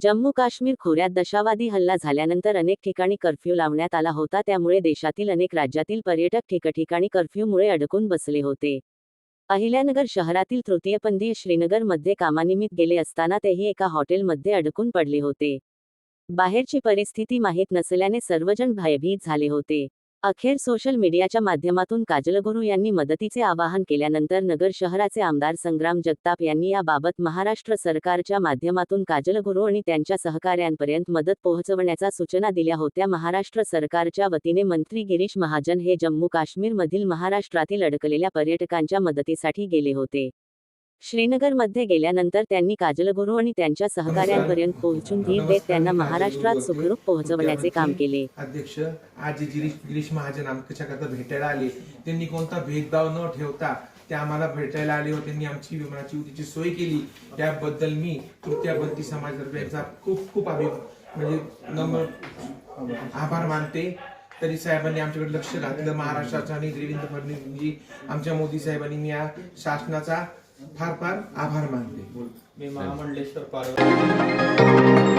जम्मू काश्मीर खोऱ्यात दशावादी हल्ला झाल्यानंतर अनेक ठिकाणी कर्फ्यू लावण्यात आला होता त्यामुळे देशातील अनेक राज्यातील पर्यटक ठिकठिकाणी कर्फ्यूमुळे अडकून बसले होते. अहिल्यानगर शहरातील तृतीयपंथीय श्रीनगरमध्ये कामानिमित्त गेले असताना तेही एका हॉटेलमध्ये अडकून पडले होते. बाहेरची परिस्थिती माहीत नसल्याने सर्वजण भयभीत झाले होते. अखेर सोशल मीडियाच्या माध्यमातून काजलगुरू यांनी मदतीचे आवाहन केल्यानंतर नगर शहराचे आमदार संग्राम जगताप यांनी याबाबत महाराष्ट्र सरकारच्या माध्यमातून काजलगुरू आणि त्यांच्या सहकाऱ्यांपर्यंत मदत पोहोचवण्याच्या सूचना दिल्या होत्या. महाराष्ट्र सरकारच्या वतीने मंत्री गिरीश महाजन हे जम्मू काश्मीरमधील महाराष्ट्रातील अडकलेल्या पर्यटकांच्या मदतीसाठी गेले होते. श्रीनगरमध्ये गेल्यानंतर त्यांनी काजलगुरू आणि त्यांच्या सहकाऱ्यांपर्यंत पोहोचून धीर देत त्यांना महाराष्ट्रात सुखरूप पोहोचवण्याचे काम केले. अध्यक्ष आज गिरीश गिरीश महाजन आमच्याकरता भेटायला आले. त्यांनी कोणता भेदभाव न ठेवता ते आम्हाला भेटायला आले व त्यांनी आमची विमानाची उतीची सोय केली. त्याबद्दल मी तृतीयपंथी समाजातर्फे यांचा खूप खूप अभि म्हणजे नम्र आभार मानते. तरी साहेबांनी आमच्याकडे लक्ष घातलं. महाराष्ट्राचं आणि देवेंद्र फडणवीसजी आमच्या मोदी साहेबांनी मी या शासनाचा फार फार आभार मानते. मी महामंडलेश्वर पार्वती